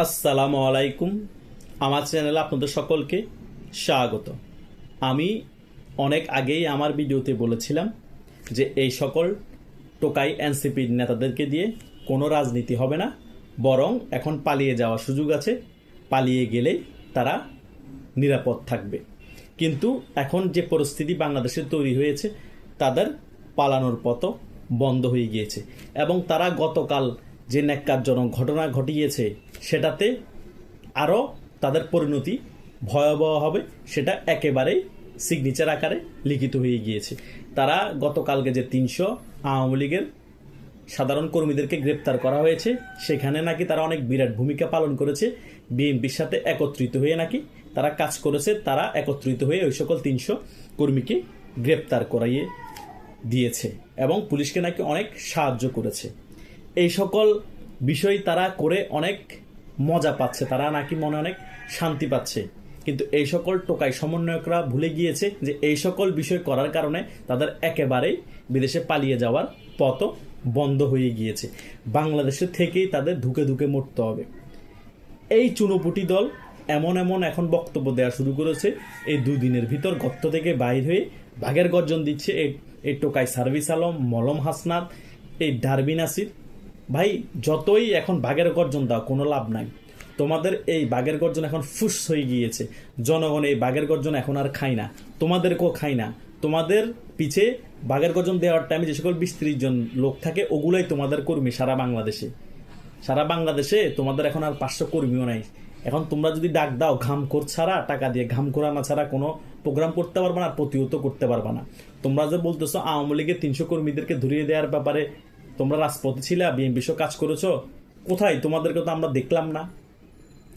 আসসালামু আলাইকুম। আমার চ্যানেলে আপনাদের সকলকে স্বাগত। আমি অনেক আগেই আমার ভিডিওতে বলেছিলাম যে এই সকল টোকাই এনসিপির নেতাদেরকে দিয়ে কোনো রাজনীতি হবে না, বরং এখন পালিয়ে যাওয়ার সুযোগ আছে। পালিয়ে গেলে তারা নিরাপদ থাকবে। কিন্তু এখন যে পরিস্থিতি বাংলাদেশে তৈরি হয়েছে, তাদের পালানোর পথ বন্ধ হয়ে গিয়েছে এবং তারা গতকাল যে ন্যাক্কারজনক ঘটনা ঘটিয়েছে, সেটাতে আরও তাদের পরিণতি ভয়াবহ হবে, সেটা একেবারেই সিগনেচার আকারে লিখিত হয়ে গিয়েছে। তারা গতকালকে যে তিনশো আওয়ামী লীগের সাধারণ কর্মীদেরকে গ্রেপ্তার করা হয়েছে, সেখানে নাকি তারা অনেক বিরাট ভূমিকা পালন করেছে। বিএনপির সাথে একত্রিত হয়ে নাকি তারা কাজ করেছে, তারা একত্রিত হয়ে ওই সকল তিনশো কর্মীকে গ্রেপ্তার করাইয়ে দিয়েছে এবং পুলিশকে নাকি অনেক সাহায্য করেছে। এই সকল বিষয় তারা করে অনেক মজা পাচ্ছে, তারা নাকি মনে অনেক শান্তি পাচ্ছে। কিন্তু এই সকল টোকাই সমন্বয়করা ভুলে গিয়েছে যে এই সকল বিষয় করার কারণে তাদের একেবারেই বিদেশে পালিয়ে যাওয়ার পথ বন্ধ হয়ে গিয়েছে। বাংলাদেশে থেকেই তাদের ধুকে ধুকে মরতে হবে। এই চুনোপুটি দল এমন এমন এখন বক্তব্য দেওয়া শুরু করেছে, এই দুই দিনের ভিতর গর্ত থেকে বাইর হয়ে বাঘের গর্জন দিচ্ছে এই এই টোকাই সার্ভিস আলম, মলম হাসনাত, এই ডারবিন আসির ভাই, যতই এখন বাঘের গর্জন দাও, কোনো লাভ নাই। তোমাদের এই বাঘের গর্জন এখন ফুস হয়ে গিয়েছে। জনগণ এই বাঘের গর্জন এখন আর খায় না। তোমাদেরকেও খায় না। তোমাদের পিছে বাঘের গর্জন দেওয়ার টাইমে যে সকল বিশ ত্রিশ জন লোক থাকে, ওগুলাই তোমাদের কর্মী সারা বাংলাদেশে। সারা বাংলাদেশে তোমাদের এখন আর পাঁচশো কর্মীও নাই। এখন তোমরা যদি ডাক দাও, ঘাম কর ছাড়া, টাকা দিয়ে ঘাম করানো ছাড়া কোনো প্রোগ্রাম করতে পারবে না আর প্রতিহত করতে পারবে না। তোমরা যে বলতেছো, আওয়ামী লীগের তিনশো কর্মীদেরকে ধরিয়ে দেওয়ার ব্যাপারে তোমরা রাজপথে ছিলে, বিএনপি কাজ করেছ, কোথায়? তোমাদেরকে তো আমরা দেখলাম না।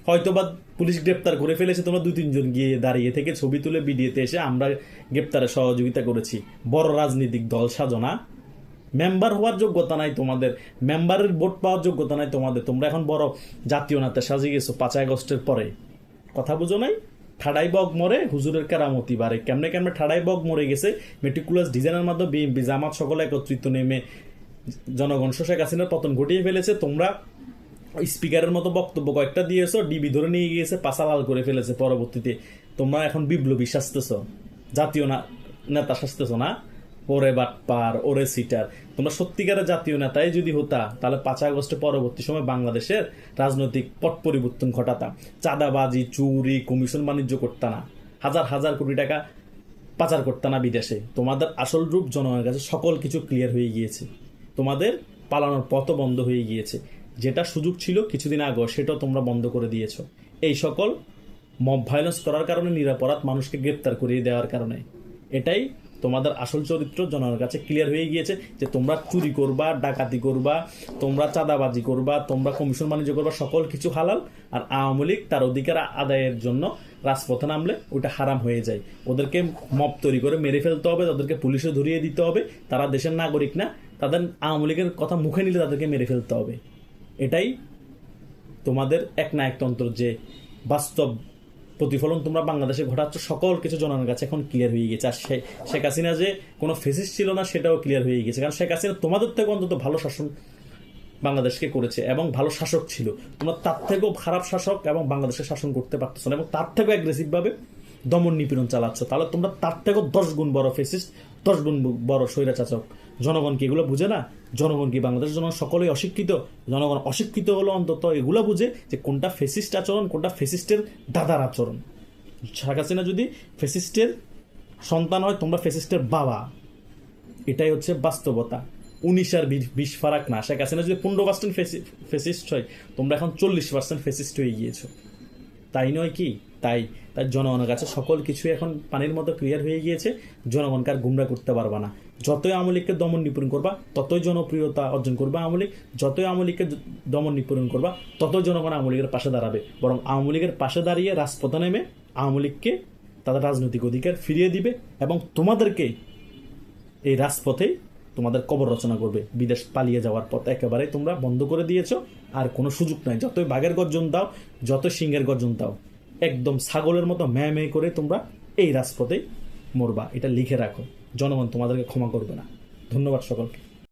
হয়তো বা পুলিশ গ্রেপ্তার করে ফেলেছে, তোমরা দুই, তিনজন গিয়ে দাঁড়িয়ে থেকে ছবি তুলে ভিডিওতে এসে আমরা গ্রেপ্তারে সহযোগিতা করেছি। বড় রাজনৈতিক দল সাজনা। মেম্বার হওয়ার যোগ্যতা নাই তোমাদের। মেম্বারের ভোট পাওয়ার যোগ্যতা নাই তোমাদের। তোমরা এখন বড় জাতীয় নেতা সাজিয়ে গেছো পাঁচ আগস্টের পরে। কথা বুঝো নাই? ঠাডাই বগ মরে, হুজুরের কেরামতি বারে কেমনে কেমনে ঠাডাই বগ মরে গেছে? মেটিকুলাস ডিজাইনের মাধ্যমে বিএনপি জামাত সকলে একত্রিত নেমে জনগণ শেখ হাসিনার পতন ঘটিয়ে ফেলেছে, তোমরা স্পিকারের মতো বক্তব্য কয়েকটা দিয়েছ ডিবি ধরে নিয়ে গিয়েছে পাশালাল করে ফেলেছে পরবর্তীতে। তোমরা এখন বিপ্লবী সাজতেছ, জাতীয় না নেতা সাজতেছ না? ওরে বাটপার ওরে সিটার। তোমরা সত্যিকারের জাতীয় নেতাই যদি হতা, তাহলে পাঁচ আগস্টের পরবর্তী সময় বাংলাদেশের রাজনৈতিক পট পরিবর্তন ঘটাতাম চাঁদাবাজি, চুরি, কমিশন বাণিজ্য করতা না। হাজার হাজার কোটি টাকা পাচার করতে না বিদেশে। তোমাদের আসল রূপ জনগণের কাছে সকল কিছু ক্লিয়ার হয়ে গিয়েছে। তোমাদের পালানোর পথ বন্ধ হয়ে গিয়েছে। যেটা সুযোগ ছিল কিছুদিন আগে, সেটাও তোমরা বন্ধ করে দিয়েছ। এই সকল মব ভায়োলেন্স করার কারণে নিরাপরাধ মানুষকে গ্রেপ্তার করিয়ে দেওয়ার কারণে। এটাই তোমাদের আসল চরিত্র জনগণের কাছে ক্লিয়ার হয়ে গিয়েছে যে তোমরা চুরি করবা, ডাকাতি করবা, তোমরা চাঁদাবাজি করবা, তোমরা কমিশন বাণিজ্য করবা, সকল কিছু হালাল। আর আওয়ামী লীগ তার অধিকার আদায়ের জন্য রাজপথে নামলে ওটা হারাম হয়ে যায়। ওদেরকে মপ তৈরি করে মেরে ফেলতে হবে, তাদেরকে পুলিশে ধরিয়ে দিতে হবে। তারা দেশের নাগরিক না, তাদের আওয়ামী লীগের কথা মুখে নিলে তাদেরকে মেরে ফেলতে হবে। এটাই তোমাদের এক না এক যে বাস্তব প্রতিফলন তোমরা বাংলাদেশে ঘটাচ্ছ, সকল কিছু জনানোর কাছে এখন ক্লিয়ার হয়ে গেছে। আর শেখ হাসিনা যে কোনো ফেসিস ছিল না, সেটাও ক্লিয়ার হয়ে গেছে। কারণ শেখ হাসিনা তোমাদের থেকে অন্তত ভালো শাসন বাংলাদেশকে করেছে এবং ভালো শাসক ছিল। তোমরা তার থেকেও খারাপ শাসক এবং বাংলাদেশে শাসন করতে পারতেছ না এবং তার থেকেও অ্যাগ্রেসিভ ভাবে দমন নিপীড়ন চালাচ্ছ। তাহলে তোমরা তার থেকেও দশ গুণ বড় ফেসিস্ট দশ গুণ বড় স্বৈরাচাচক। জনগণ কি এগুলো বুঝে না? জনগণ কি বাংলাদেশের জনগণ সকলেই অশিক্ষিত? জনগণ অশিক্ষিত হলো অন্তত এগুলো বুঝে যে কোনটা ফেসিস্ট আচরণ, কোনটা ফেসিস্টের দাদার আচরণ। শেখ হাসিনা যদি ফেসিস্টের সন্তান হয়, তোমরা ফেসিস্টের বাবা। এটাই হচ্ছে বাস্তবতা। উনিশ আর বিশ- ফারাক না। শেখ হাসিনা যদি পনেরো পার্সেন্ট ফেসিস্ট হয়, তোমরা এখন চল্লিশ পার্সেন্ট ফেসিস্ট হয়ে গিয়েছো। তাই নয় কি? তাই, তার জনগণের কাছে সকল কিছু এখন পানির মতো ক্লিয়ার হয়ে গিয়েছে। জনগণকে আর গুমরা করতে পারবা না। যতই আমলিককে দমন নিপূরণ করবা, ততই জনপ্রিয়তা অর্জন করবা আমলিক যতই আমলিককে দমন নিপূরণ করবা, ততই জনগণ আমলিকের পাশে দাঁড়াবে। বরং আমলিকের পাশে দাঁড়িয়ে রাজপথে নেমে আমলিককে তাদের রাজনৈতিক অধিকার ফিরিয়ে দিবে এবং তোমাদেরকে এই রাজপথেই তোমাদের কবর রচনা করবে। বিদেশ পালিয়ে যাওয়ার পথ একেবারে তোমরা বন্ধ করে দিয়েছ। আর কোনো সুযোগ নাই। যতই বাঘের গর্জন দাও যত সিংহের গর্জন দাও, একদম ছাগলের মতো ম্যা মেয়ে করে তোমরা এই রাজপথেই মরবা। এটা লিখে রাখো। জনগণ তোমাদেরকে ক্ষমা করবে না। ধন্যবাদ সকলকে।